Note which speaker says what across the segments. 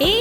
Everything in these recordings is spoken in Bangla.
Speaker 1: এই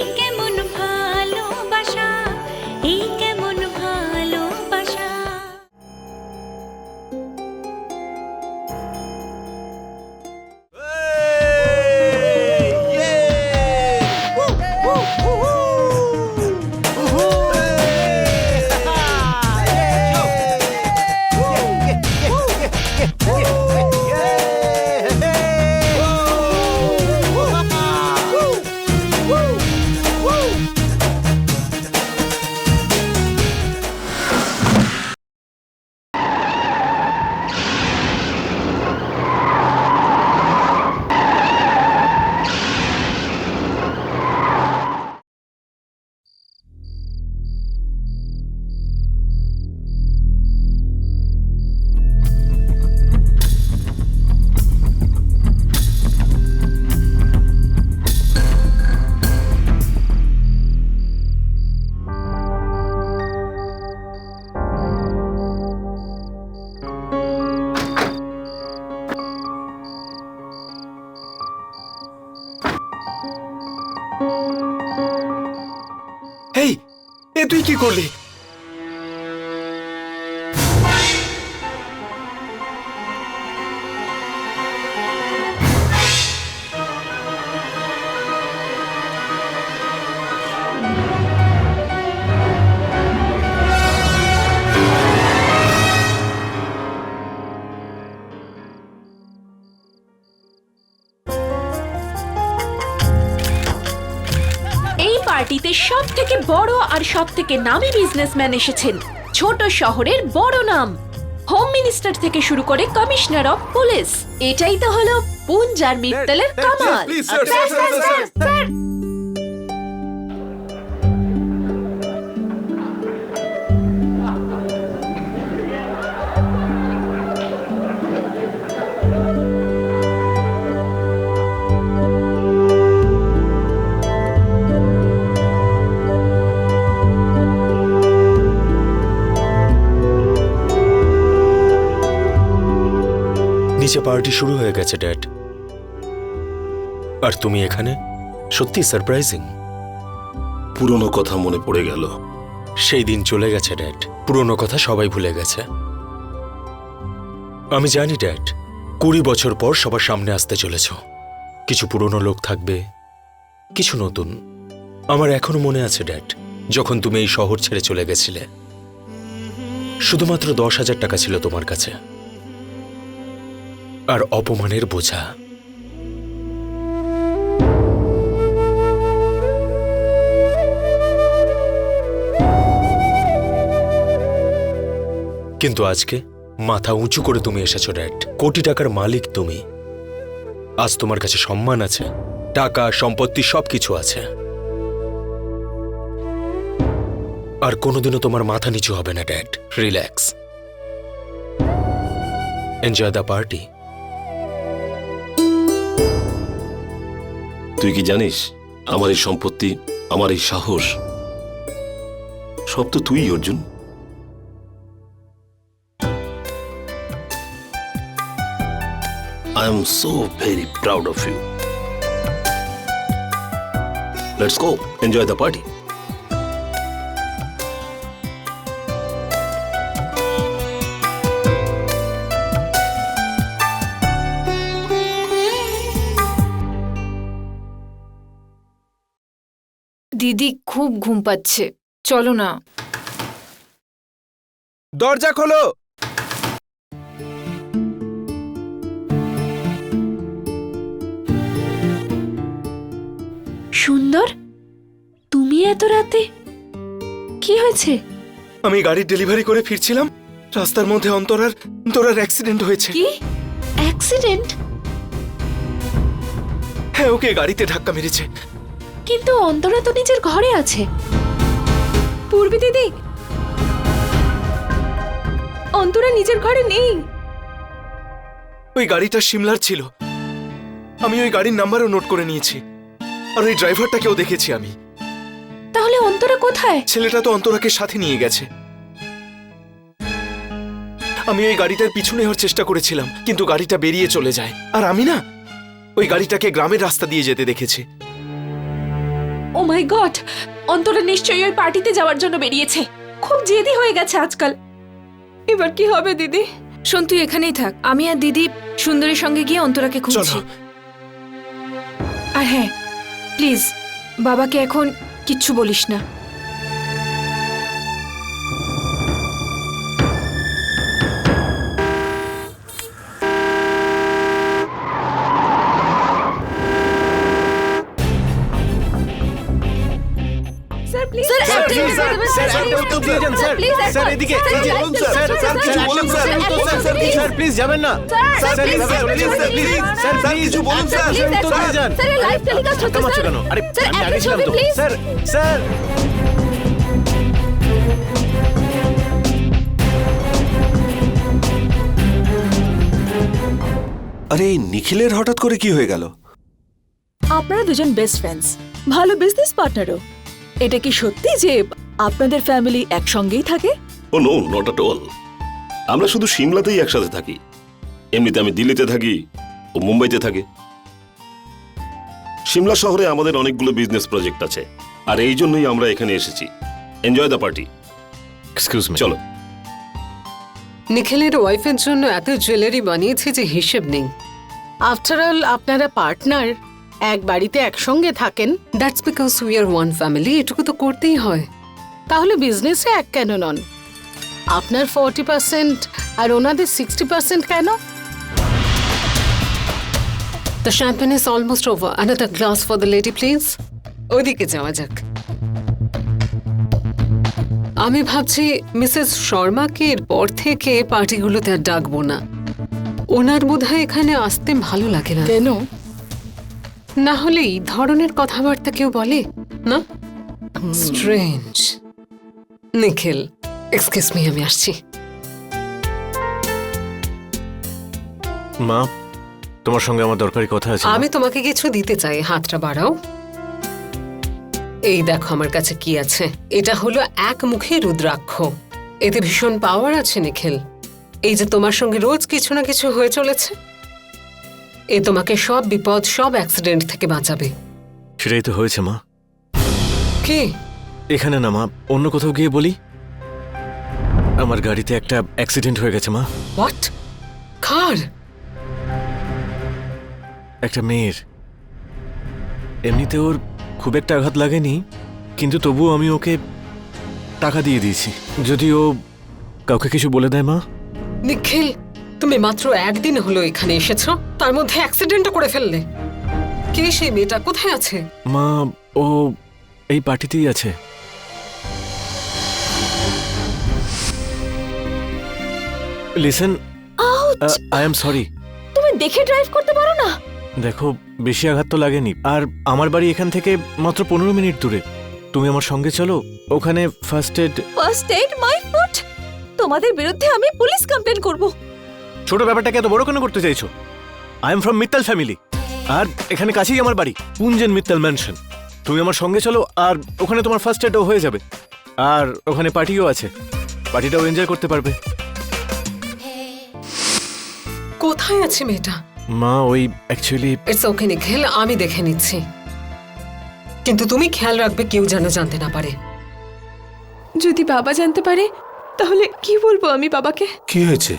Speaker 2: তুই কি করলি?
Speaker 3: বড় আর সব থেকে নামি বিজনেসম্যান এসেছেন ছোট শহরের বড় নাম হোম মিনিস্টার থেকে শুরু করে কমিশনার অফ পুলিশ এটাই তো হলো পুঞ্জার মিত্তলের কামাল
Speaker 2: পার্টি শুরু হয়ে গেছে ড্যাড আর তুমি এখানে? সত্যি সারপ্রাইজিং
Speaker 4: পুরনো কথা মনে পড়ে গেল।
Speaker 2: সেই দিন চলে গেছে ড্যাড পুরনো কথা সবাই ভুলে গেছে। আমি জানি ড্যাড কুড়ি বছর পর সবার সামনে আসতে চলেছ। কিছু পুরনো লোক থাকবে কিছু নতুন। আমার এখনও মনে আছে ড্যাড যখন তুমি এই শহর ছেড়ে চলে গেছিলে। শুধুমাত্র দশ হাজার টাকা ছিল তোমার কাছে। আর অপমানের বোঝা। কিন্তু আজকে মাথা উঁচু করে তুমি এসেছ, ড্যাড। কোটি টাকার মালিক তুমি। আজ তোমার কাছে সম্মান আছে, টাকা, সম্পত্তি, সবকিছু আছে। আর কোনোদিনও তোমার মাথা নিচু হবে না, dad. Relax. Enjoy the party.
Speaker 4: তুই কি জানিস, আমার এই সম্পত্তি, আমার এই সাহস, সব তো তুই, Arjun. I am so very proud of you let's go enjoy the party
Speaker 5: দিদি খুব ঘুম পাচ্ছে। চলো না।
Speaker 6: দরজা খোলো।
Speaker 3: সুন্দর তুমি এত রাতে? কি হয়েছে?
Speaker 2: আমি গাড়ির ডেলিভারি করে ফিরছিলাম। রাস্তার মধ্যে অন্তরার অন্তরার অ্যাক্সিডেন্ট হয়েছে।
Speaker 3: কি? অ্যাক্সিডেন্ট
Speaker 2: হ্যাঁ ওকে গাড়িতে ধাক্কা মেরেছে।
Speaker 3: কিন্তু অন্তরা তো নিজের ঘরে আছে।
Speaker 5: পূর্বী দিদি অন্তরা নিজের ঘরে নেই।
Speaker 2: ওই গাড়িটা সিমলার ছিল। আমি ওই গাড়ির নাম্বারও নোট করে নিয়েছি। আর ওই ড্রাইভারটাকেও দেখেছি আমি।
Speaker 3: তাহলে অন্তরা কোথায়?
Speaker 2: ছেলেটা তো অন্তরাকে সাথে নিয়ে গেছে। আমি ওই গাড়িটার পিছু নেওয়ার চেষ্টা করেছিলাম কিন্তু গাড়িটা বেরিয়ে চলে যায়। আর আমি না ওই গাড়িটাকে গ্রামের রাস্তা দিয়ে যেতে দেখেছি।
Speaker 5: ও মাই গড অন্তরা নিশ্চয়ই ওই পার্টিতে যাওয়ার জন্য বেরিয়েছে। খুব জেদি হয়ে গেছে আজকাল।
Speaker 7: এবার কি হবে দিদি? শোন তুই এখানেই থাক। আমি আর দিদি সুন্দরীর সঙ্গে গিয়ে অন্তরাকে খুঁজছি। আর হ্যাঁ প্লিজ বাবাকে এখন কিচ্ছু বলিস না। স্যার স্যার
Speaker 8: এদিকে স্যার। স্যার কিছু বলুন স্যার। স্যার স্যার প্লিজ যাবেন না। Sir please sir please please sir sir কিছু বলুন স্যার উত্তর দিয়ে যান
Speaker 7: স্যার। লাইভ টেলিকাস্ট হচ্ছে
Speaker 8: ধাক্কা কেন আরে আমি আগে ছিলাম তো। Sir sir.
Speaker 9: আরে নিখিলের হঠাৎ করে কি হয়ে গেল?
Speaker 3: আপনারা দুজন বেস্ট ফ্রেন্ডস ভালো বিজনেস পার্টনারও এটা কি সত্যি যে আপনাদের ফ্যামিলি একসঙ্গেই থাকে?
Speaker 4: ও নো নট অ্যাট অল আমরা শুধু সিমলাতেই একসাথে থাকি। এমনিতে আমি দিল্লিতে থাকি ও মুম্বাইতে থাকে। সিমলা শহরে আমাদের অনেকগুলো বিজনেস প্রজেক্ট আছে আর এই জন্যই আমরা এখানে এসেছি। Enjoy the party
Speaker 2: excuse me
Speaker 4: চলো।
Speaker 10: নিখিলের ওয়াইফের জন্য এত জুয়েলারি বানিয়েছে যে হিসেব নেই। আফটার অল আপনারা পার্টনার এক বাড়িতে একসঙ্গে থাকেন। That's because we are one family এটুকু তো করতেই হয়। তাহলে বিজনেসে এক কেন নন? আপনার ফর্টি পার্সেন্ট আর ওনাদের সিক্সটি পার্সেন্ট কেন? The champagne is almost over another glass for the lady please ওদিকে যাওয়া যাক। আমি ভাবছি মিসেস শর্মাকে এরপর থেকে পার্টিগুলোতে আর ডাকবো না। ওনার বোধহয় এখানে আসতে ভালো লাগে না। কেন? না হলে এই ধরনের কথাবার্তা কেউ বলে না? স্ট্রেঞ্জ নিখিল এক্সকিউজ মি আমি আসছি।
Speaker 8: মা তোমার সঙ্গে আমার দরকারি কথা আছে
Speaker 10: আমি তোমাকে কিছু দিতে চাই হাতটা বাড়াও। এই দেখো আমার কাছে কি আছে। এটা হলো এক মুখে রুদ্রাক্ষ। এতে ভীষণ পাওয়ার আছে নিখিল। এই যে তোমার সঙ্গে রোজ কিছু না কিছু হয়ে চলেছে এ তোমাকে সব বিপদ সব অ্যাক্সিডেন্ট থেকে বাঁচাবে।
Speaker 8: সেটাই তো হয়েছে মা।
Speaker 10: কি?
Speaker 8: এখানে না মা। অন্য কোথাও গিয়ে বলি? আমার গাড়িতে একটা অ্যাক্সিডেন্ট হয়ে গেছে মা।
Speaker 10: হোয়াট কার?
Speaker 8: একটা মেয়ের। এমনিতে ওর খুব একটা আঘাত লাগেনি কিন্তু তবুও আমি ওকে টাকা দিয়ে দিয়েছি। যদি ও কাউকে কিছু বলে দেয় মা?
Speaker 10: নিখিল তুমি মাত্র একদিন হলো এখানে এসেছ তার মধ্যে অ্যাক্সিডেন্টও করে ফেললে। কে সেই মেয়েটা? কোথায় আছে?
Speaker 8: মা ও এই পার্টিতেই আছে। লিসেন আই এম সরি
Speaker 3: তুমি দেখে ড্রাইভ করতে পারো না।
Speaker 8: দেখো বেশি আঘাত তো লাগেনি। আর আমার বাড়ি এখান থেকে মাত্র পনেরো মিনিট দূরে। তুমি আমার সঙ্গে চলো ওখানে first aid
Speaker 3: first aid my foot তোমাদের বিরুদ্ধে আমি পুলিশ কমপ্লেন করব।
Speaker 8: ছোট ব্যাপারটাকে এত বড় কেন করতে চাইছো? I am from Mittal family আর এখানে কাছেই আমার বাড়ি কুঞ্জেন মিত্তাল ম্যানশন তুমি আমার সঙ্গে চলো আর ওখানে তোমার ফার্স্ট এডও হয়ে যাবে। আর ওখানে পার্টিও আছে। পার্টিটাও এনজয় করতে পারবে।
Speaker 10: কোথায় আছে মেয়েটা?
Speaker 8: মা ওই অ্যাকচুয়ালি
Speaker 10: ইটস ওকে নিখিল আমি দেখে নিচ্ছি। কিন্তু তুমি খেয়াল রাখবে কেউ যেন জানতে না পারে।
Speaker 7: যদি বাবা জানতে পারে তাহলে কি বলব আমি বাবাকে?
Speaker 9: কি হয়েছে?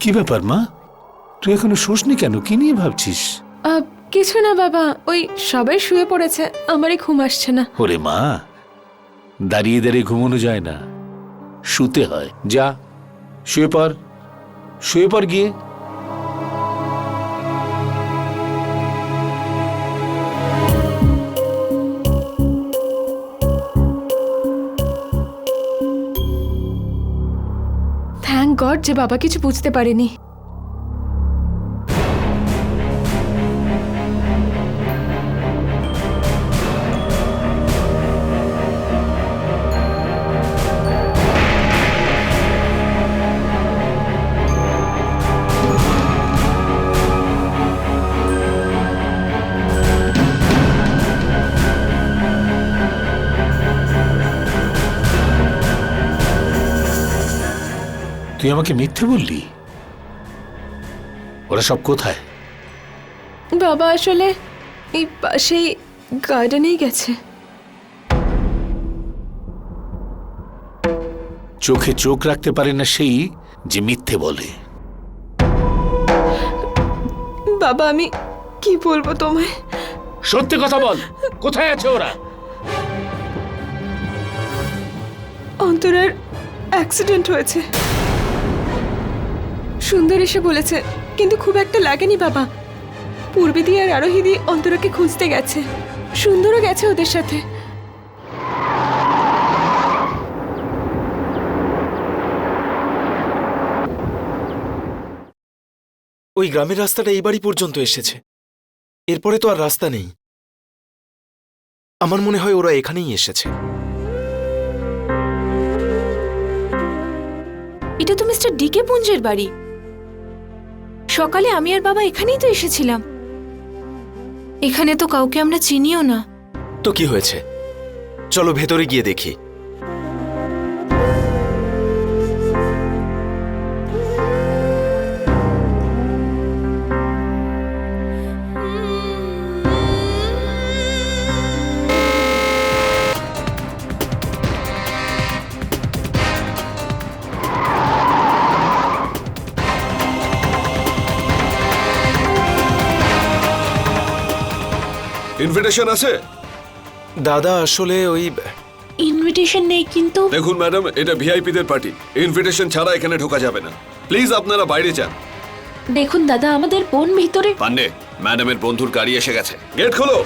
Speaker 11: কি ব্যাপার মা? তুই এখনও শোসনি কেন? কি নিয়ে ভাবছিস?
Speaker 7: আহ, কিছু না বাবা ওই সবাই শুয়ে পড়েছে আমারই ঘুম আসছে না।
Speaker 11: ওরে মা দাঁড়িয়ে দাঁড়িয়ে ঘুমানো যায় না। শুতে হয়। যা, শুয়ে পর শুয়ে পর গিয়ে।
Speaker 7: থ্যাংক যে বাবা কিছু বুঝতে পারেনি।
Speaker 11: তুই আমাকে মিথ্যে বললি? ওরা সব কোথায়?
Speaker 7: বাবা আসলে এই পাশেই গার্ডেনেই গেছে।
Speaker 11: চোখে চোখ রাখতে পারে না সেই যে মিথ্যে বলে।
Speaker 7: বাবা আমি কি বলব তোমায়?
Speaker 11: সত্যি কথা বল কোথায় আছে ওরা?
Speaker 7: অন্তরের অ্যাক্সিডেন্ট হয়েছে। সুন্দর এসে বলেছে কিন্তু খুব একটা লাগেনি বাবা। পূর্বে দিয়ে আর আরোহিদি অন্তরাকে খুঁজতে গেছে। সুন্দরও গেছে ওদের সাথে।
Speaker 2: ওই গ্রামের রাস্তাটা এই বাড়ি পর্যন্ত এসেছে। এরপরে তো আর রাস্তা নেই। আমার মনে হয় ওরা এখানেই এসেছে।
Speaker 5: এটা তো মিস্টার ডিকে পুঞ্জের বাড়ি। সকালে আমি আর বাবা এখানেই তো এসেছিলাম। এখানে তো কাউকে আমরা চিনিও না।
Speaker 2: তো কি হয়েছে? চলো ভেতরে গিয়ে দেখি।
Speaker 9: ইনভিটেশন আছে?
Speaker 2: দাদা আসলে ওই
Speaker 5: ইনভিটেশন নেই কিন্তু।
Speaker 9: দেখুন ম্যাডাম এটা ভিআইপিদের পার্টি। ইনভিটেশন ছাড়া এখানে ঢোকা যাবে না। প্লিজ আপনারা বাইরে যান।
Speaker 5: দেখুন দাদা আমাদের বোন ভিতরে
Speaker 9: পান্ডে ম্যাডামের বন্ধুর গাড়ি এসে গেছে। গেট খোলো!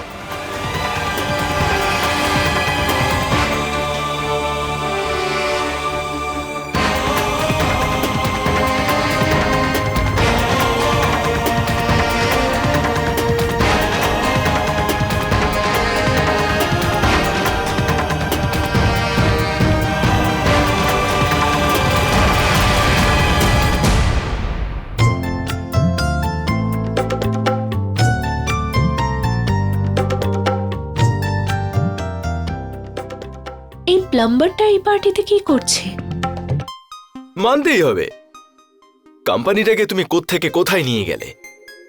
Speaker 5: প্লাম্বারটা এই পার্টিতে কি করছে?
Speaker 2: মানতেই হবে। কোম্পানিটাকে তুমি কোত্থেকে কোথায় নিয়ে গেলে?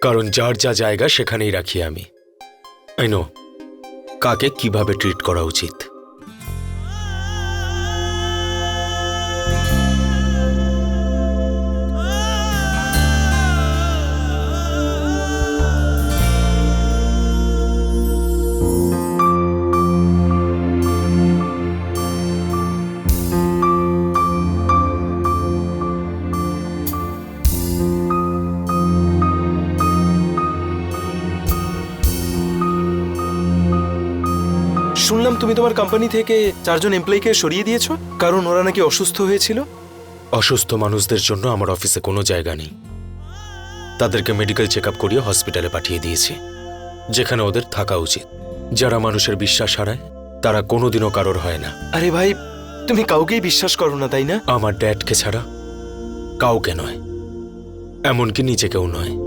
Speaker 2: কারণ যার যা জায়গা সেখানেই রাখি আমি। আই নো কাকে কীভাবে ট্রিট করা উচিত? তুমি তোমার কোম্পানি থেকে চারজন এমপ্লয়িকে সরিয়ে দিয়েছ? কারণ ওরা নাকি অসুস্থ হয়েছিল? অসুস্থ মানুষদের জন্য আমার অফিসে কোনো জায়গা নেই। তাদেরকে মেডিকেল চেক আপ করিয়ে হসপিটালে পাঠিয়ে দিয়েছি যেখানে ওদের থাকা উচিত। যারা মানুষের বিশ্বাস হারায় তারা কোনোদিনও কারোর হয় না। আরে ভাই তুমি কাউকেই বিশ্বাস করো না তাই না? আমার ড্যাডকে ছাড়া কাউকে নয় এমনকি নিজেকেও নয়।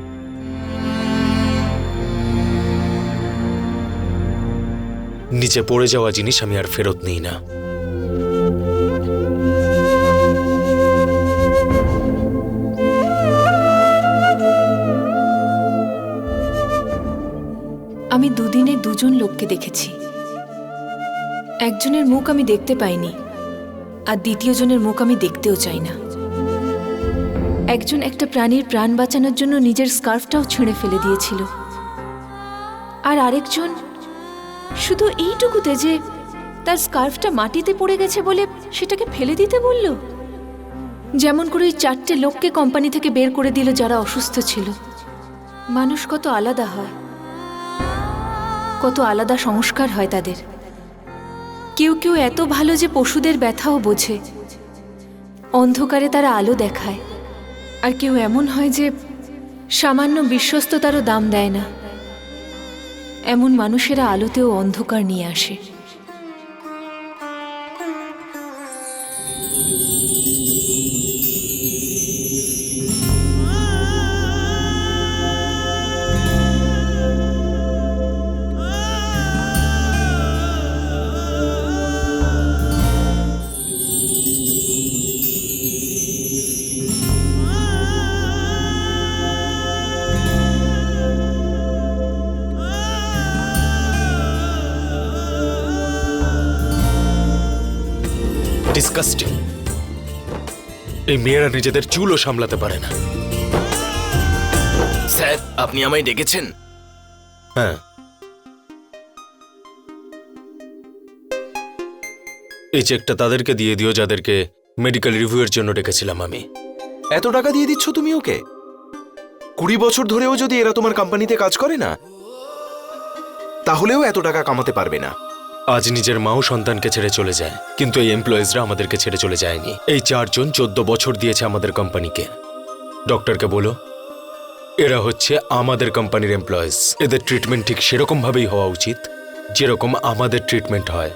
Speaker 2: নিচে পড়ে যাওয়া জিনিস আমি আর ফেরত নিই না।
Speaker 5: আমি দুদিনে দুজন লোককে দেখেছি। একজনের মুখ আমি দেখতে পাইনি, আর দ্বিতীয় জনের মুখ আমি দেখতেও চাই না। একজন একটা প্রাণীর প্রাণ বাঁচানোর জন্য নিজের স্কার্ফটাও ছেড়ে ফেলে দিয়েছিল, আর আরেকজন শুধু এইটুকুতে যে তার স্কার্ফটা মাটিতে পড়ে গেছে বলে সেটাকে ফেলে দিতে বলল? যেমন করে ওই চারটে লোককে কোম্পানি থেকে বের করে দিল যারা অসুস্থ ছিল। মানুষ কত আলাদা হয়। কত আলাদা সংস্কার হয় তাদের। কেউ কেউ এত ভালো যে পশুদের ব্যথাও বোঝে। অন্ধকারে তারা আলো দেখায়।
Speaker 7: আর কেউ এমন হয় যে সামান্য বিশ্বস্ততারও দাম দেয় না। এমন মানুষেরা আলোতেও অন্ধকার নিয়ে আসে।
Speaker 2: এই মেয়েরা নিজেদের চুলও সামলাতে পারে না।
Speaker 6: স্যার আপনি আমায় ডেকেছেন?
Speaker 2: হ্যাঁ। এই চেকটা তাদেরকে দিয়ে দিও যাদেরকে মেডিকেল রিভিউয়ের জন্য ডেকেছিলাম আমি।
Speaker 6: এত টাকা দিয়ে দিচ্ছ তুমি ওকে? কুড়ি বছর ধরেও যদি এরা তোমার কোম্পানিতে কাজ করে না তাহলেও এত টাকা কামাতে পারবে না।
Speaker 2: আজ নিজের মাও সন্তানকে ছেড়ে চলে যায় কিন্তু এই এমপ্লয়িজরা আমাদেরকে ছেড়ে চলে যায়নি। এই চারজন চোদ্দ বছর দিয়েছে আমাদের কোম্পানিকে ডক্টরকে বলো এরা হচ্ছে আমাদের কোম্পানির এমপ্লয়িজ এদের ট্রিটমেন্ট ঠিক সেরকমভাবেই হওয়া উচিত যেরকম আমাদের ট্রিটমেন্ট হয়।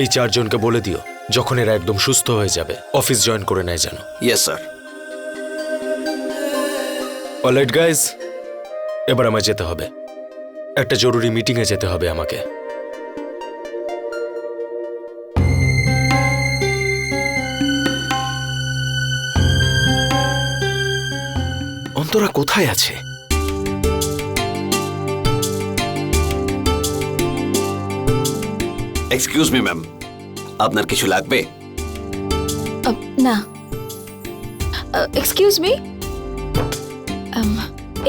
Speaker 2: এই চারজনকে বলে দিও যখন এরা একদম সুস্থ হয়ে যাবে। অফিস জয়েন করে নেয় যেন।
Speaker 6: ইয়েস স্যার
Speaker 2: অলরাইট গাইজ এবার আমায় যেতে হবে। একটা জরুরি মিটিংয়ে যেতে হবে আমাকে।
Speaker 6: অন্তরা কোথায় আছে?
Speaker 12: এক্সকিউজ মি ম্যাম আপনার কিছু লাগবে?
Speaker 3: না। এক্সকিউজ মি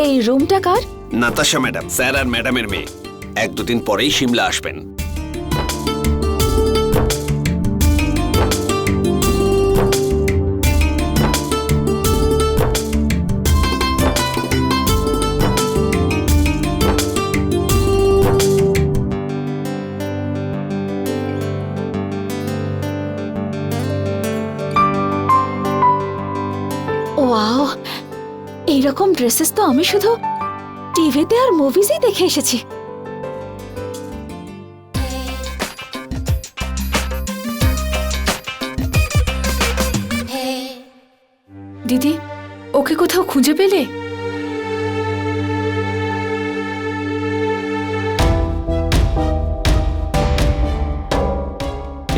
Speaker 3: এই রুমটা কার?
Speaker 12: নাতাশা ম্যাডাম স্যার আর ম্যাডামের মেয়ে। এক দুদিন পরেই সিমলা আসবেন।
Speaker 3: ওয়াও এইরকম ড্রেসেস তো আমি শুধু টিভিতে আর মুভিজই দেখে এসেছি।
Speaker 7: দিদি ওকে কোথাও খুঁজে পেলে?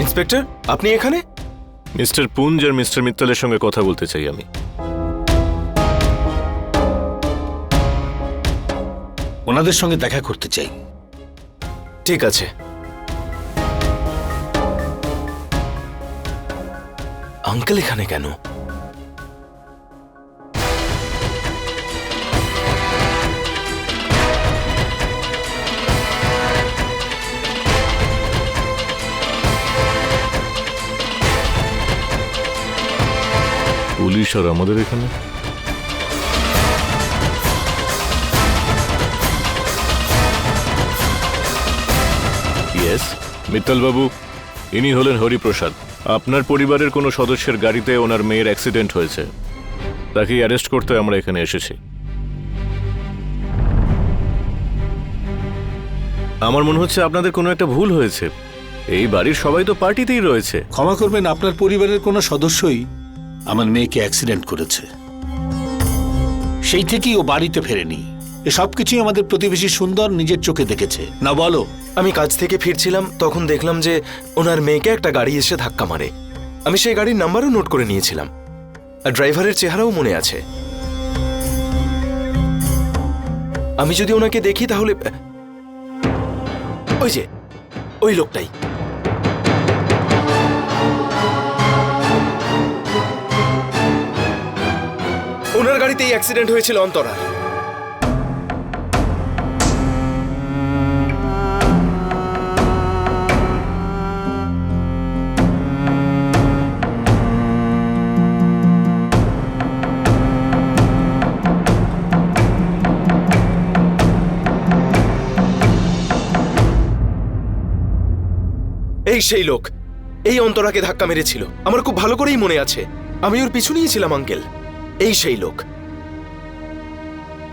Speaker 6: ইন্সপেক্টর আপনি এখানে?
Speaker 8: মিস্টার পুঞ্জ আর মিস্টার মিত্তলের সঙ্গে কথা বলতে চাই আমি।
Speaker 11: ওনাদের সঙ্গে দেখা করতে চাই।
Speaker 6: ঠিক আছে। আঙ্কেল এখানে কেন?
Speaker 8: পুলিশ আর আমাদের এখানে? মিত্তল বাবু ইনি হলেন হরিপ্রসাদ। আপনার পরিবারের কোনো সদস্যের গাড়িতে ওনার মেয়ের অ্যাক্সিডেন্ট হয়েছে। তাকে অ্যারেস্ট করতে আমরা এখানে এসেছি। আমার মনে হচ্ছে আপনাদের কোনো একটা ভুল হয়েছে। এই বাড়ির সবাই তো পার্টিতেই রয়েছে।
Speaker 11: ক্ষমা করবেন, আপনার পরিবারের কোনো সদস্যই আমার মেয়েকে অ্যাক্সিডেন্ট করেছে। সেই থেকেই ও বাড়িতে ফেরেনি। এ সব কিছুই আমাদের প্রতিবেশী সুন্দর নিজের চোখে দেখেছে। না, বলো।
Speaker 6: আমি কাজ থেকে ফিরছিলাম, তখন দেখলাম যে ওনার মেয়েকে একটা গাড়ি এসে ধাক্কা মারে। আমি সেই গাড়ির নাম্বারও নোট করে নিয়েছিলাম। আর ড্রাইভারের চেহারাও মনে আছে। আমি যদি ওনাকে দেখি তাহলে ওই যে, ওই লোকটাই। ওনার গাড়িতেই অ্যাক্সিডেন্ট হয়েছিল অন্তরার এই সেই লোক। এই অন্তরাকে ধাক্কা মেরেছিল। আমার খুব ভালো করেই মনে আছে। আমি ওর পিছু নিয়েছিলাম আঙ্কেল। এই সেই লোক।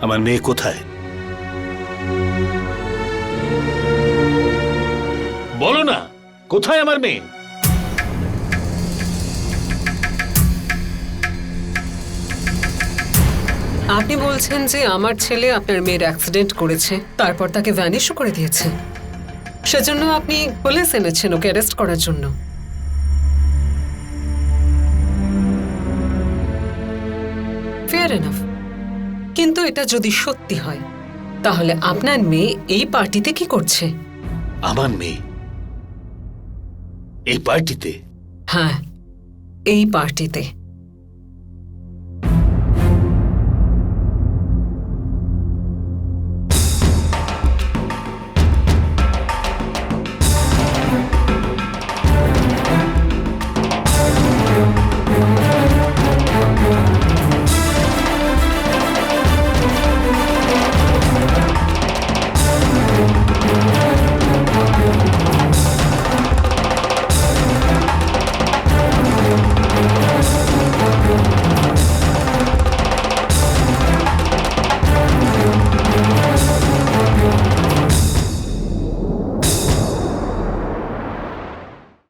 Speaker 11: আমার মেয়ে কোথায়? বলো না কোথায় আমার মেয়ে?
Speaker 10: আপনি বলছেন যে আমার ছেলে আপনার মেয়ের অ্যাক্সিডেন্ট করেছে তারপর তাকে ভ্যানিশও করে দিয়েছে। সেজন্য আপনি পুলিশ এনেছেন ওকে অ্যারেস্ট করার জন্য। ফেয়ার এনাফ কিন্তু এটা যদি সত্যি হয় তাহলে আপনার মেয়ে এই পার্টিতে কি করছে?
Speaker 11: আমার মেয়ে? এই পার্টিতে?
Speaker 10: হ্যাঁ এই পার্টিতে।